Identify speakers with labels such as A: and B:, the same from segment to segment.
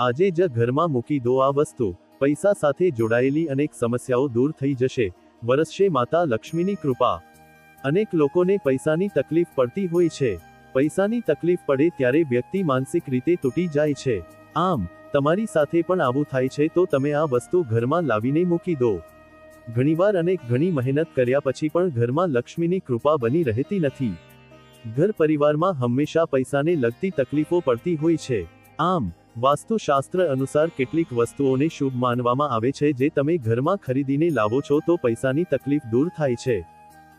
A: આજે જ ઘરમાં મૂકી દો આ વસ્તુ. પૈસા સાથે જોડાયેલી અનેક સમસ્યાઓ દૂર થઈ જશે. વરસશે માતા લક્ષ્મીની કૃપા. અનેક લોકોને પૈસાની તકલીફ પડતી હોય છે. પૈસાની તકલીફ પડે ત્યારે વ્યક્તિ માનસિક રીતે તૂટી જાય છે. આમ, તમારી સાથે પણ આવું થાય છે તો તમે આ વસ્તુ ઘરમાં લાવીને મૂકી દો. ઘણીવાર અનેક ઘણી મહેનત કર્યા પછી પણ ઘરમાં લક્ષ્મીની કૃપા બની રહેતી નથી. ઘર પરિવારમાં હંમેશા પૈસાને લગતી તકલીફો પડતી હોય છે. આમ વાસ્તુશાસ્ત્ર અનુસાર કેટલીક વસ્તુઓને શુભ માનવામાં આવે છે જે તમે ઘરમાં ખરીદીને લાવો છો તો પૈસાની તકલીફ દૂર થાય છે.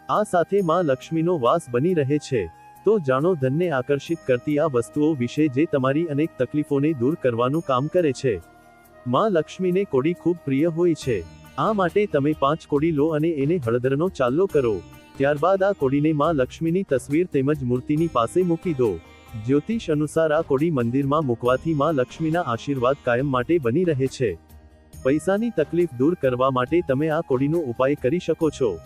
A: આ સાથે માં લક્ષ્મીનો વાસ બની રહે છે. તો જાણો ધનને આકર્ષિત કરતી આ વસ્તુઓ વિશે જે તમારી અનેક તકલીફોને દૂર કરવાનું કામ કરે છે. માં લક્ષ્મીને કોડી ખૂબ પ્રિય હોય છે. આ માટે તમે પાંચ કોડી લો અને એને હળદરનો ચાલ્લો કરો. ત્યારબાદ આ કોડીને માં લક્ષ્મીની તસવીર તેમજ મૂર્તિની પાસે મૂકી દો. જ્યોતિષ અનુસાર આ કોડી મંદિરમાં મૂકવાથી માં લક્ષ્મીના આશીર્વાદ કાયમ માટે બની રહે છે. પૈસાની તકલીફ દૂર કરવા માટે તમે આ કોડીનો ઉપાય કરી શકો છો.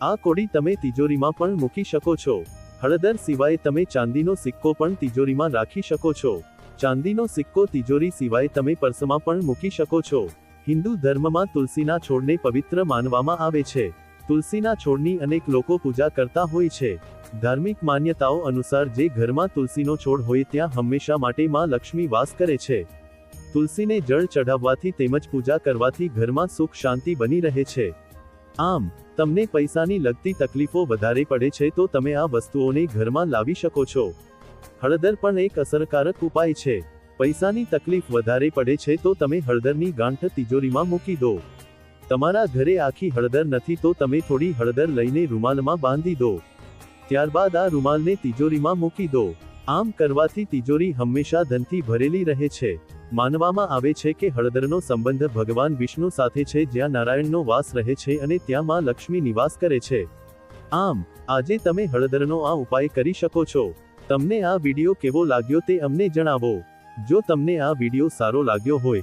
A: આ કોડી તમે તિજોરીમાં પણ મૂકી શકો છો. હળદર સિવાય તમે ચાંદીનો સિક્કો પણ તિજોરીમાં રાખી શકો છો. ચાંદીનો સિક્કો તિજોરી સિવાય તમે પર્સમાં પણ મૂકી શકો છો. હિન્દુ ધર્મમાં તુલસીના છોડને પવિત્ર માનવામાં આવે છે. તુલસીના છોડની અનેક લોકો પૂજા કરતા હોય છે. ધાર્મિક માન્યતાઓ અનુસાર જે ઘરમાં તુલસીનો છોડ હોય ત્યાં હંમેશા માટે માં લક્ષ્મી વાસ કરે છે. તુલસીને જળ ચઢાવવાથી તેમજ પૂજા કરવાથી ઘરમાં સુખ શાંતિ બની રહે છે. આમ, તમને પૈસાની લગતી તકલીફો વધારે પડે છે તો તમે આ વસ્તુઓને ઘરમાં લાવી શકો છો. હળદર પણ એક અસરકારક ઉપાય છે. પૈસાની તકલીફ વધારે પડે છે તો તમે હળદરની ગાંઠ તિજોરીમાં મૂકી દો. તમારા ઘરે આખી હળદર નથી તો તમે થોડી હળદર લઈને રૂમાલમાં બાંધી દો. ત્યારબાદ આ રૂમાલને તિજોરીમાં મૂકી દો. આમ કરવાથી તિજોરી હંમેશા ધનથી ભરેલી રહે છે. માનવામાં આવે છે કે હળદરનો સંબંધ ભગવાન વિષ્ણુ સાથે છે જ્યાં નારાયણનો વાસ રહે છે અને ત્યાં માં લક્ષ્મી નિવાસ કરે છે. આમ, આજે તમે હળદરનો આ ઉપાય કરી શકો છો. તમને આ વિડિયો કેવો લાગ્યો તે અમને જણાવો. જો તમને આ વિડિયો સારો લાગ્યો હોય